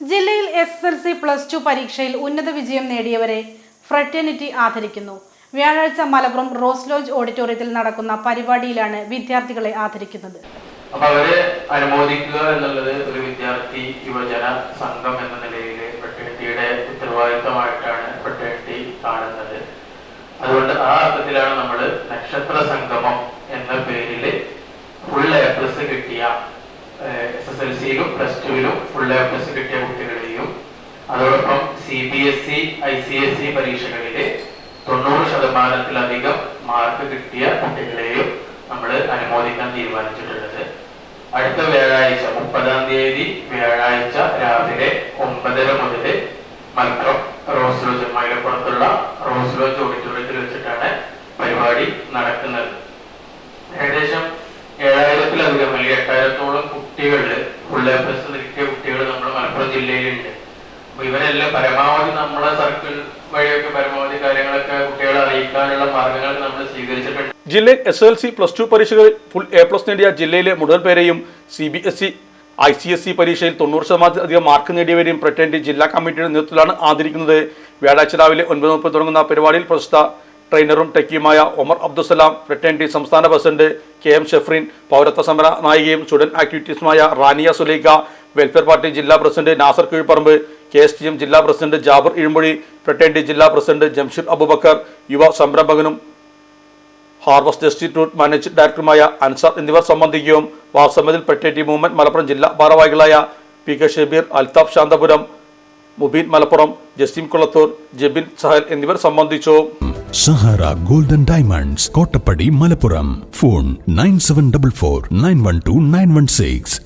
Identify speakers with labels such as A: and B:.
A: ജില്ലയിൽ S L C plus two പരീക്ഷയിൽ ഉന്നത വിജയം നേടിയവരെ ഫ്രറ്റേണിറ്റി ആദരിക്കുന്നു. വ്യാഴാഴ്ച മലപ്പുറം റോസ് ലോഞ്ച് ഓഡിറ്റോറിയത്തിൽ നടക്കുന്ന പരിപാടിയിലാണ് വിദ്യാർത്ഥികളെ ആദരിക്കുന്നത്.
B: അപ്പൊ അവരെ അനുമോദിക്കുക എന്നുള്ളത് ഒരു വിദ്യാർത്ഥി യുവജന സംഘം എന്ന നിലയിൽ ഫ്രട്ടേണിറ്റിയുടെ ഉത്തരവാദിത്തമായിട്ടാണ് ഫ്രട്ടേണിറ്റി കാണുന്നത്. അതുകൊണ്ട് ആ അർത്ഥത്തിലാണ് നമ്മൾ നക്ഷത്ര സംഗമം എന്ന പേരിൽ ഫുൾ എ പ്ലസ് കിട്ടിയ എസ് എസ് എൽ സിയിലും പ്ലസ് ടുവിലും ഫുൾ എ പ്ലസ് കിട്ടിയ B S C I C S C പരീക്ഷകളിൽ തൊണ്ണൂറ് ശതമാനത്തിലധികം മാർക്ക് കിട്ടിയ കുട്ടികളെയും നമ്മൾ അനുമോദിക്കാൻ തീരുമാനിച്ചിട്ടുള്ളത്. അടുത്ത വ്യാഴാഴ്ച മുപ്പതാം തീയതി വ്യാഴാഴ്ച രാവിലെ ഒമ്പതര മുതൽ മലപ്പുറം റോസ് ലോജ് മൈലപ്പുറത്തുള്ള റോസ് ലോജ് ഓഡിറ്റോറിയത്തിൽ വെച്ചിട്ടാണ് പരിപാടി നടക്കുന്നത്. ഏകദേശം ഏഴായിരത്തിലധികം അല്ലെങ്കിൽ എട്ടായിരത്തോളം കുട്ടികൾ ഫുൾ എ പ്ലസ് കിട്ടിയ കുട്ടികൾ നമ്മുടെ മലപ്പുറം ജില്ലയിലുണ്ട്. അപ്പൊ ഇവരെല്ലാം പരമാവധി നമ്മളെ സർക്കിൾ വഴിയൊക്കെ പരമാവധി കാര്യങ്ങളൊക്കെ കുട്ടികളെ അറിയിക്കാനുള്ള മാർഗങ്ങൾ നമ്മൾ സ്വീകരിച്ചിട്ടുണ്ട്.
C: ജില്ലയിൽ S L C plus two പരീക്ഷകളിൽ ഫുൾ എ പ്ലസ് നേടിയ ജില്ലയിലെ മുഴുവൻ പേരെയും C B S E I C S E പരീക്ഷയിൽ തൊണ്ണൂറ് ശതമാനത്തിലധികം മാർക്ക് നേടിയവരെയും പ്രറ്റൻഡ് ജില്ലാ കമ്മിറ്റിയുടെ നേതൃത്വത്തിലാണ് ആദരിക്കുന്നത്. വ്യാഴാഴ്ച രാവിലെ ഒൻപത് മുപ്പത് തുടങ്ങുന്ന പരിപാടിയിൽ പ്രശസ്ത ട്രെയിനറും ടെക്കിയുമായ ഒമർ അബ്ദുസലാം ഫ്രറ്റൻഡി സംസ്ഥാന പ്രസിഡന്റ് കെ എം ഷെഫ്രീൻ പൗരത്വ സമര നായികയും സ്റ്റുഡന്റ് ആക്ടിവിറ്റീസുമായ റാനിയ സുലൈഖ വെൽഫെയർ പാർട്ടി ജില്ലാ president Nasar Keezhparamba K S T M ജില്ലാ പ്രസിഡന്റ് ജാബർ ഇഴുമൊഴി പ്രട്ടേണ്ടി ജില്ലാ പ്രസിഡന്റ് ജംഷീദ് അബുബക്കർ യുവ സംരംഭകനും ഹാർവസ്റ്റ് ഇൻസ്റ്റിറ്റ്യൂട്ട് മാനേജിംഗ് ഡയറക്ടറുമായ അൻസാർ എന്നിവർ സംബന്ധിക്കുകയും വാസമതിൽ പെട്ടേറ്റി മൂവ്മെന്റ് മലപ്പുറം ജില്ലാ ഭാരവാഹികളായ പി കെ ഷബീർ അൽതാഫ് ശാന്തപുരം മുബീൻ മലപ്പുറം ജസീം കുളത്തൂർ ജെബിൻ സഹൽ എന്നിവർ സംബന്ധിച്ചു.
D: Sahara golden diamonds Kottappadi Malappuram. Phone nine seven double four nine one two nine one six.